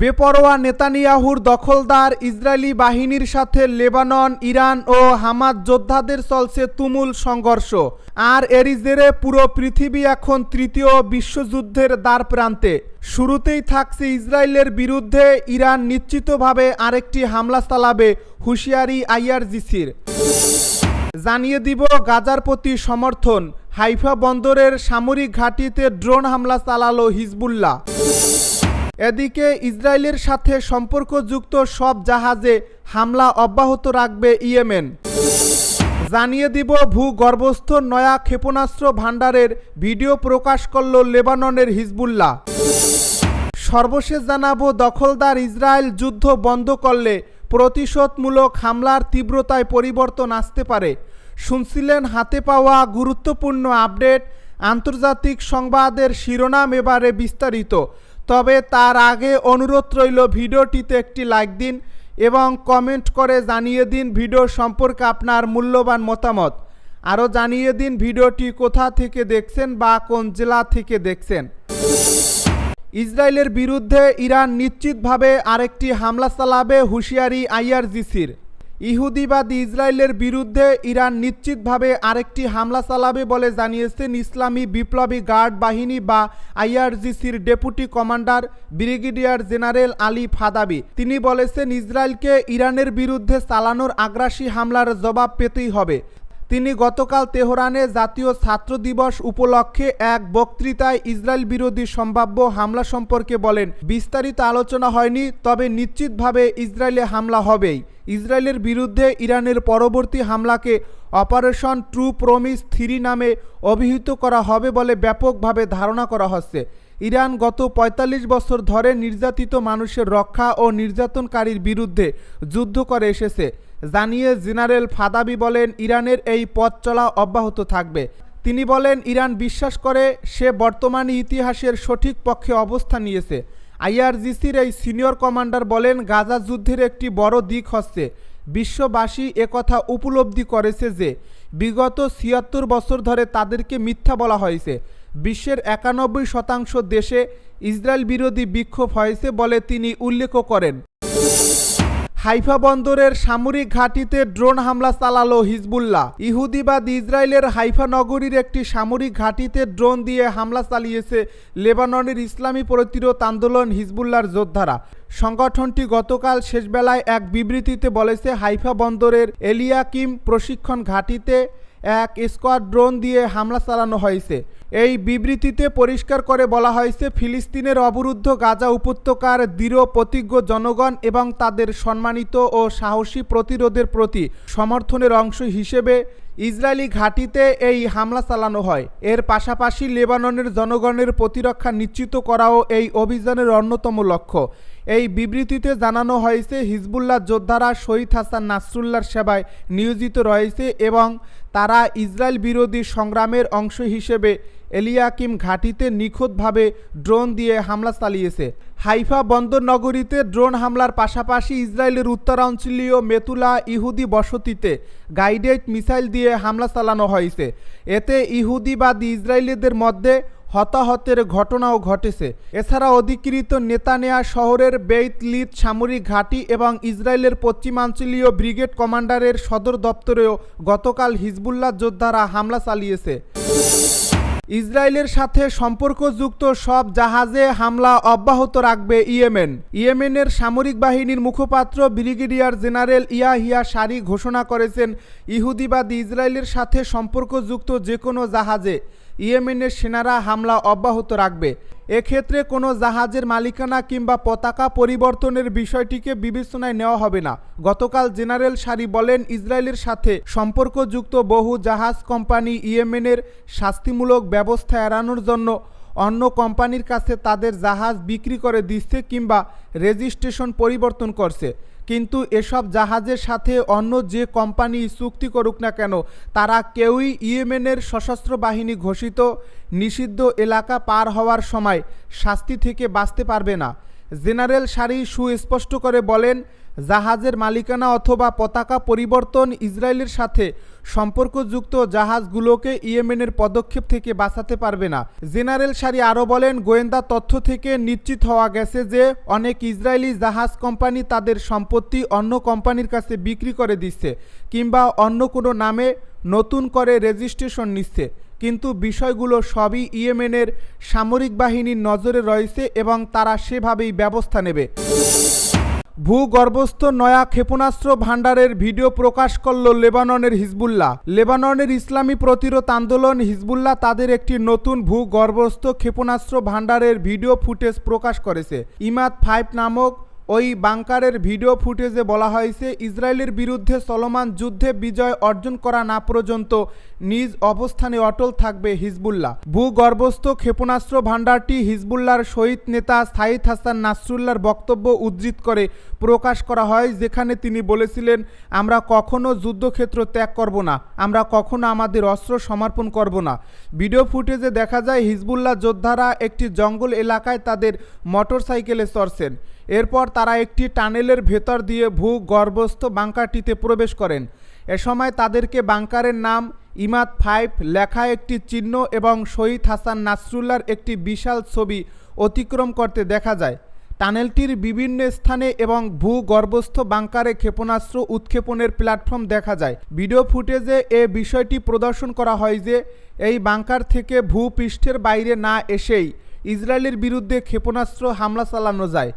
বেপরোয়া নেতানিয়াহুর দখলদার ইসরায়েলি বাহিনীর সাথে লেবানন, ইরান ও হামাদ যোদ্ধাদের চলছে তুমুল সংঘর্ষ। আর এরই জেরে পুরো পৃথিবী এখন তৃতীয় বিশ্বযুদ্ধের দ্বার প্রান্তে শুরুতেই থাকছে ইসরায়েলের বিরুদ্ধে ইরান নিশ্চিতভাবে আরেকটি হামলা চালাবে হুঁশিয়ারি আইআরজিসির। জানিয়ে দিব গাজার প্রতি সমর্থন। হাইফা বন্দরের সামরিক ঘাঁটিতে ড্রোন হামলা চালালো হিজবুল্লাহ। এদিকে ইসরায়েলের সাথে সম্পর্কযুক্ত সব জাহাজে হামলা অব্যাহত রাখবে ইয়েমেন। জানিয়ে দিব, ভূগর্ভস্থ নয়া ক্ষেপণাস্ত্র ভাণ্ডারের ভিডিও প্রকাশ করল লেবাননের হিজবুল্লাহ। সর্বশেষ জানাব, দখলদার ইসরায়েল যুদ্ধ বন্ধ করলে প্রতিশোধমূলক হামলার তীব্রতায় পরিবর্তন আসতে পারে। শুনছিলেন, হাতে পাওয়া গুরুত্বপূর্ণ আপডেট। আন্তর্জাতিক সংবাদের শিরোনাম এবারে বিস্তারিত। তবে তার আগে অনুরোধ রইল ভিডিওটিতে একটি লাইক দিন এবং কমেন্ট করে জানিয়ে দিন ভিডিও সম্পর্কে আপনার মূল্যবান মতামত। আরও জানিয়ে দিন ভিডিওটি কোথা থেকে দেখছেন বা কোন জেলা থেকে দেখছেন। ইসরায়েলের বিরুদ্ধে ইরান নিশ্চিতভাবে আরেকটি হামলা চালাবে হুঁশিয়ারি আইআরজিসির। ইহুদিবাদী ইসরায়েলের বিরুদ্ধে ইরান নিশ্চিতভাবে আরেকটি হামলা চালাবে বলে জানিয়েছেন ইসলামী বিপ্লবী গার্ড বাহিনী বা আইআরজিসির deputy commander brigadier general Ali Fadavi. তিনি বলেছেন, ইসরায়েলকে ইরানের বিরুদ্ধে চালানোর আগ্রাসী হামলার জবাব পেতেই হবে। তিনি গতকাল তেহরানে জাতীয় ছাত্র দিবস উপলক্ষে এক বক্তৃতায় ইসরায়েল বিরোধী সম্ভাব্য হামলা সম্পর্কে বলেন, বিস্তারিত আলোচনা হয়নি, তবে নিশ্চিতভাবে ইসরায়েলে হামলা হবেই। ইসরায়েলের বিরুদ্ধে ইরানের পরবর্তী হামলাকে অপারেশন ট্রু প্রমিস থ্রি নামে অভিহিত করা হবে বলে ব্যাপকভাবে ধারণা করা হচ্ছে। ইরান গত ৪৫ বছর ধরে নির্যাতিত মানুষের রক্ষা ও নির্যাতনকারীর বিরুদ্ধে যুদ্ধ করে এসেছে। জানিয়ে জেনারেল ফাদাবি বলেন, ইরানের এই পথ চলা অব্যাহত থাকবে। তিনি বলেন, ইরান বিশ্বাস করে, সে বর্তমানে ইতিহাসের সঠিক পক্ষে অবস্থান নিয়েছে। আইআরজিসির এই সিনিয়র কমান্ডার বলেন, গাজা যুদ্ধের একটি বড় দিক হচ্ছে বিশ্ববাসী একথা উপলব্ধি করেছে যে, বিগত ছিয়াত্তর বছর ধরে তাদেরকে মিথ্যা বলা হয়েছে। বিশ্বের একানব্বই শতাংশ দেশে ইসরায়েল বিরোধী বিক্ষোভ হয়েছে বলে তিনি উল্লেখ করেন। হাইফা বন্দরের সামরিক ঘাঁটিতে ড্রোন হামলা চালালো হিজবুল্লাহ। ইহুদিবাদ ইসরায়েলের হাইফা নগরীর একটি সামরিক ঘাঁটিতে ড্রোন দিয়ে হামলা চালিয়েছে লেবাননের ইসলামী প্রতিরোধ আন্দোলন হিজবুল্লার যোদ্ধারা। সংগঠনটি গতকাল শেষবেলায় এক বিবৃতিতে বলেছে, হাইফা বন্দরের এলিয়াকিম প্রশিক্ষণ ঘাঁটিতে এক স্কোয়াড ড্রোন দিয়ে হামলা চালানো হয়েছে। এই বিবৃতিতে পরিষ্কার করে বলা হয়েছে, ফিলিস্তিনের অবরুদ্ধ গাজা উপত্যকার দৃঢ়, প্রতিজ্ঞ জনগণ এবং তাদের সম্মানিত ও সাহসী প্রতিরোধের প্রতি সমর্থনের অংশ হিসেবে ইসরায়েলি ঘাঁটিতে এই হামলা চালানো হয়। এর পাশাপাশি লেবাননের জনগণের প্রতিরক্ষা নিশ্চিত করাও এই অভিযানের অন্যতম লক্ষ্য। এই বিবৃতিতে জানানো হয়েছে, হিজবুল্লাহ যোদ্ধারা শহীদ হাসান নাসরুল্লার সেবায় নিয়োজিত রয়েছে এবং তারা ইসরায়েল বিরোধী সংগ্রামের অংশ হিসেবে এলিয়াকিম ঘাঁটিতে নিখুঁতভাবে ড্রোন দিয়ে হামলা চালিয়েছে। হাইফা বন্দর নগরীতে ড্রোন হামলার পাশাপাশি ইসরায়েলের উত্তরাঞ্চলীয় মেতুলা ইহুদি বসতিতে গাইডেড মিসাইল দিয়ে হামলা চালানো হয়েছে। এতে ইহুদিবাদী ইসরায়েলিদের মধ্যে হতাহতের ঘটনাও ঘটেছে। এছাড়া অধিকৃত নেতানিয়া শহরের বেইতলিত সামরিক ঘাঁটি এবং ইসরায়েলের পশ্চিমাঞ্চলীয় ব্রিগেড কমান্ডারের সদর দপ্তরেও গতকাল হিজবুল্লাহ যোদ্ধারা হামলা চালিয়েছে। ইসরায়েলের সাথে সম্পর্কযুক্ত সব জাহাজে হামলা অব্যাহত রাখবে ইয়েমেন। ইয়েমেনের সামরিক বাহিনীর মুখপাত্র ব্রিগেডিয়ার জেনারেল ইয়াহিয়া সারি ঘোষণা করেছেন, ইহুদিবাদী ইসরায়েলের সাথে সম্পর্কযুক্ত যে কোনো জাহাজে ইয়েমেনের সেনারা হামলা অব্যাহত রাখবে। এক্ষেত্রে কোনো জাহাজের মালিকানা কিংবা পতাকা পরিবর্তনের বিষয়টিকে বিবেচনায় নেওয়া হবে না। গতকাল জেনারেল সারি বলেন, ইসরায়েলের সাথে সম্পর্কযুক্ত বহু জাহাজ কোম্পানি ইয়েমেনের শাস্তিমূলক ব্যবস্থা এড়ানোর জন্য অন্য কোম্পানির কাছে তাদের জাহাজ বিক্রি করে দিচ্ছে কিংবা রেজিস্ট্রেশন পরিবর্তন করছে। কিন্তু এসব জাহাজের সাথে অন্য যে কোম্পানি চুক্তি করুক না কেন, তারা কেউই ইয়েমেনের সশস্ত্র বাহিনী ঘোষিত নিষিদ্ধ এলাকা পার হওয়ার সময় শাস্তি থেকে বাঁচতে পারবে না। জেনারেল সারি সুস্পষ্ট করে বলেন জাহাজের মালিকানা অথবা পতাকা পরিবর্তন ইসরায়েলের সাথে সম্পর্কযুক্ত জাহাজগুলোকে ইয়েমেনের পদক্ষেপ থেকে বাঁচাতে পারবে না। জেনারেল সারি আরও বলেন, গোয়েন্দা তথ্য থেকে নিশ্চিত হওয়া গেছে যে অনেক ইসরায়েলি জাহাজ কোম্পানি তাদের সম্পত্তি অন্য কোম্পানির কাছে বিক্রি করে দিচ্ছে কিংবা অন্য কোনো নামে নতুন করে রেজিস্ট্রেশন নিচ্ছে। কিন্তু বিষয়গুলো সবই ইয়েমেনের সামরিক বাহিনীর নজরে রয়েছে এবং তারা সেভাবেই ব্যবস্থা নেবে। ভূগর্ভস্থ নয়া ক্ষেপণাস্ত্র ভাণ্ডারের ভিডিও প্রকাশ করল লেবাননের হিজবুল্লাহ। লেবাননের ইসলামী প্রতিরোধ আন্দোলন হিজবুল্লাহ তাদের একটি নতুন ভূগর্ভস্থ ক্ষেপণাস্ত্র ভাণ্ডারের ভিডিও ফুটেজ প্রকাশ করেছে। ইমাদ ফাইভ নামক ওই বাংকারের ভিডিও ফুটেজে বলা হয়েছে, ইসরায়েলের বিরুদ্ধে চলমান যুদ্ধে বিজয় অর্জন করা না পর্যন্ত নিজ অবস্থানে অটল থাকবে হিজবুল্লাহ। ভূগর্ভস্থ ক্ষেপণাস্ত্র ভাণ্ডারটি হিজবুল্লাহর শহীদ নেতা সাইদ হাসান নাসরুল্লাহর বক্তব্য উদ্ধৃত করে প্রকাশ করা হয়, যেখানে তিনি বলেছিলেন, আমরা কখনো যুদ্ধক্ষেত্র ত্যাগ করব না, আমরা কখনো আমাদের অস্ত্র সমর্পণ করব না। ভিডিও ফুটেজে দেখা যায়, হিজবুল্লাহ যোদ্ধারা একটি জঙ্গল এলাকায় তাদের মোটরসাইকেলে চড়ছেন। এরপর তারা একটি টানেলের ভেতর দিয়ে ভূগর্ভস্থ বাংকারটিতে প্রবেশ করেন। এ সময় তাদেরকে বাংকারের নাম ইমাদ ফাইভ লেখা একটি চিহ্ন এবং শহীদ হাসান নাসরুল্লার একটি বিশাল ছবি অতিক্রম করতে দেখা যায়। টানেলটির বিভিন্ন স্থানে এবং ভূগর্ভস্থ বাংকারে ক্ষেপণাস্ত্র উৎক্ষেপণের প্ল্যাটফর্ম দেখা যায়। ভিডিও ফুটেজে এ বিষয়টি প্রদর্শন করা হয় যে, এই বাংকার থেকে ভূপৃষ্ঠের বাইরে না এসেই ইসরায়েলের বিরুদ্ধে ক্ষেপণাস্ত্র হামলা চালানো যায়।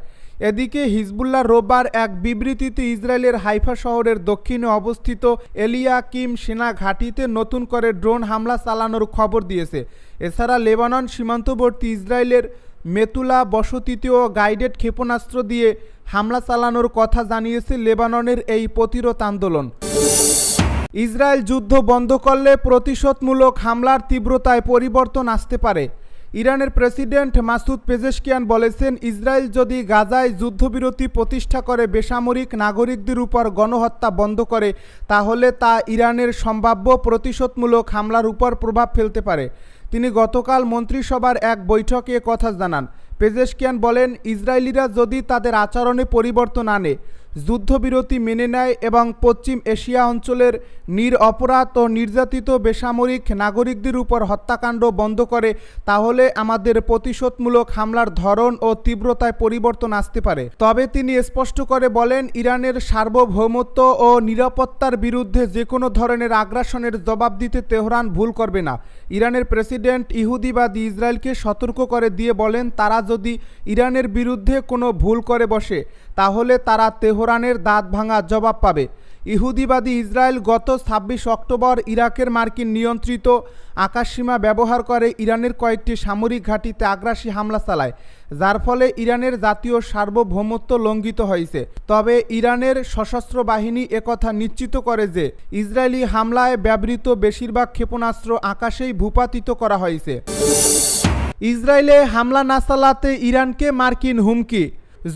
এদিকে হিজবুল্লাহ রোববার এক বিবৃতিতে ইসরায়েলের হাইফা শহরের দক্ষিণে অবস্থিত এলিয়া কিম সেনা ঘাঁটিতে নতুন করে ড্রোন হামলা চালানোর খবর দিয়েছে। এছাড়া লেবানন সীমান্তবর্তী ইসরায়েলের মেতুলা বসতিতেও গাইডেড ক্ষেপণাস্ত্র দিয়ে হামলা চালানোর কথা জানিয়েছে লেবাননের এই প্রতিরোধ আন্দোলন। ইসরায়েল যুদ্ধ বন্ধ করলে প্রতিশোধমূলক হামলার তীব্রতায় পরিবর্তন আসতে পারে। ইরানের প্রেসিডেন্ট মাসুদ পেজেশকিয়ান বলেছেন, ইসরায়েল যদি গাজায় যুদ্ধবিরতি প্রতিষ্ঠা করে বেসামরিক নাগরিকদের উপর গণহত্যা বন্ধ করে, তাহলে তা ইরানের সম্ভাব্য প্রতিশোধমূলক হামলার উপর প্রভাব ফেলতে পারে। তিনি গতকাল মন্ত্রিসভার এক বৈঠকে কথা জানান। পেজেশকিয়ান বলেন, ইসরায়েলিরা যদি তাদের আচরণে পরিবর্তন আনে, যুদ্ধবিরতি মেনে নেয় এবং পশ্চিম এশিয়া অঞ্চলের নির অপরাধ ও নির্যাতিত বেসামরিক নাগরিকদের উপর হত্যাকাণ্ড বন্ধ করে, তাহলে আমাদের প্রতিশোধমূলক হামলার ধরন ও তীব্রতায় পরিবর্তন আসতে পারে। তবে তিনি স্পষ্ট করে বলেন, ইরানের সার্বভৌমত্ব ও নিরাপত্তার বিরুদ্ধে যে কোনো ধরনের আগ্রাসনের জবাব দিতে তেহরান ভুল করবে না। ইরানের প্রেসিডেন্ট ইহুদিবাদী ইসরায়েলকে সতর্ক করে দিয়ে বলেন, তারা যদি ইরানের বিরুদ্ধে কোনো ভুল করে বসে, তাহলে তারা তেহরানের দাঁত ভাঙা জবাব পাবে। ইহুদিবাদী ইসরায়েল গত ছাব্বিশ অক্টোবর ইরাকের মার্কিন নিয়ন্ত্রিত আকাশসীমা ব্যবহার করে ইরানের কয়েকটি সামরিক ঘাঁটিতে আগ্রাসী হামলা চালায়, যার ফলে ইরানের জাতীয় সার্বভৌমত্ব লঙ্ঘিত হয়েছে। তবে ইরানের সশস্ত্র বাহিনী একথা নিশ্চিত করে যে, ইসরায়েলি হামলায় ব্যবহৃত বেশিরভাগ ক্ষেপণাস্ত্র আকাশেই ভূপাতিত করা হয়েছে। ইসরায়েলে হামলা না চালাতে ইরানকে মার্কিন হুমকি।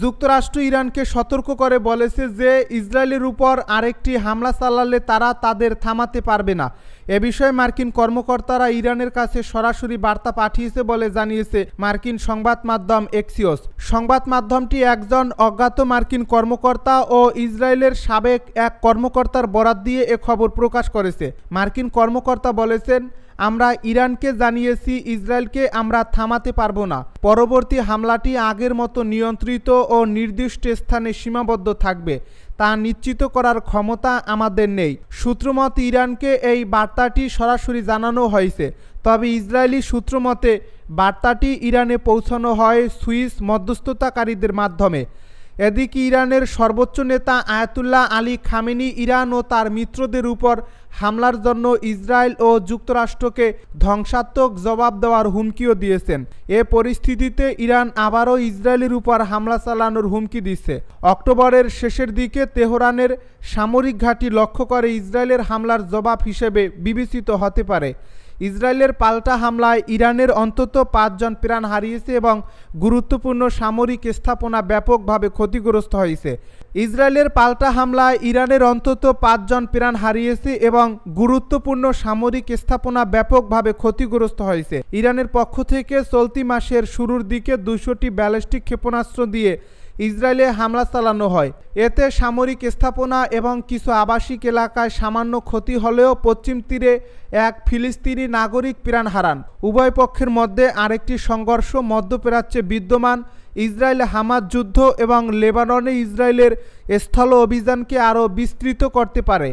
যুক্তরাষ্ট্র ইরানকে সতর্ক করে বলেছে যে, ইসরায়েলের উপর আরেকটি হামলা চালালে তারা তাদের থামাতে পারবে না। এ বিষয়ে মার্কিন কর্মকর্তারা ইরানের কাছে সরাসরি বার্তা পাঠিয়েছে বলে জানিয়েছে মার্কিন সংবাদ মাধ্যম এক্সিওস। সংবাদ মাধ্যমটি একজন অজ্ঞাত মার্কিন কর্মকর্তা ও ইসরায়েলের সাবেক এক কর্মকর্তার বরাত দিয়ে এ খবর প্রকাশ করেছে। মার্কিন কর্মকর্তা বলেছেন আমরা ইরানকে জানিয়েছি, ইসরায়েলকে আমরা থামাতে পারব না। পরবর্তী হামলাটি আগের মতো নিয়ন্ত্রিত ও নির্দিষ্ট স্থানে সীমাবদ্ধ থাকবে, তা নিশ্চিত করার ক্ষমতা আমাদের নেই। সূত্রমত, ইরানকে এই বার্তাটি সরাসরি জানানো হয়েছে, তবে ইসরায়েলি সূত্রমতে বার্তাটি ইরানে পৌঁছানো হয় সুইস মধ্যস্থতাকারীদের মাধ্যমে। এদিকে ইরানের সর্বোচ্চ নেতা আয়াতুল্লাহ আলী খামেনি ইরান ও তার মিত্রদের উপর হামলার জন্য ইসরায়েল ও যুক্তরাষ্ট্রকে ধ্বংসাত্মক জবাব দেওয়ার হুমকিও দিয়েছেন। এ পরিস্থিতিতে ইরান আবারও ইসরায়েলের উপর হামলা চালানোর হুমকি দিচ্ছে। অক্টোবরের শেষের দিকে তেহরানের সামরিক ঘাঁটি লক্ষ্য করে ইসরায়েলের হামলার জবাব হিসেবে বিবেচিত হতে পারে। ইসরায়েলের পাল্টা হামলায় ইরানের অন্তত পাঁচজন প্রাণ হারিয়েছে এবং গুরুত্বপূর্ণ সামরিক স্থাপনা ব্যাপকভাবে ক্ষতিগ্রস্ত হয়েছে। ইসরায়েলের পাল্টা হামলায় ইরানের অন্তত পাঁচজন প্রাণ হারিয়েছে এবং গুরুত্বপূর্ণ সামরিক স্থাপনা ব্যাপকভাবে ক্ষতিগ্রস্ত হয়েছে। ইরানের পক্ষ থেকে চলতি মাসের শুরুর দিকে দুশোটি ব্যালিস্টিক ক্ষেপণাস্ত্র দিয়ে ইসরায়েলে হামলা চালানো হয়। এতে সামরিক স্থাপনা এবং কিছু আবাসিক এলাকায় সামান্য ক্ষতি হলেও পশ্চিম তীরে এক ফিলিস্তিনি নাগরিক প্রাণ হারান। উভয় পক্ষের মধ্যে আরেকটি সংঘর্ষ মধ্যপ্রাচ্যে বিদ্যমান। ইসরায়েল হামাজ যুদ্ধ এবং লেবাননে ইসরায়েলের স্থল অভিযানকে আরও বিস্তৃত করতে পারে।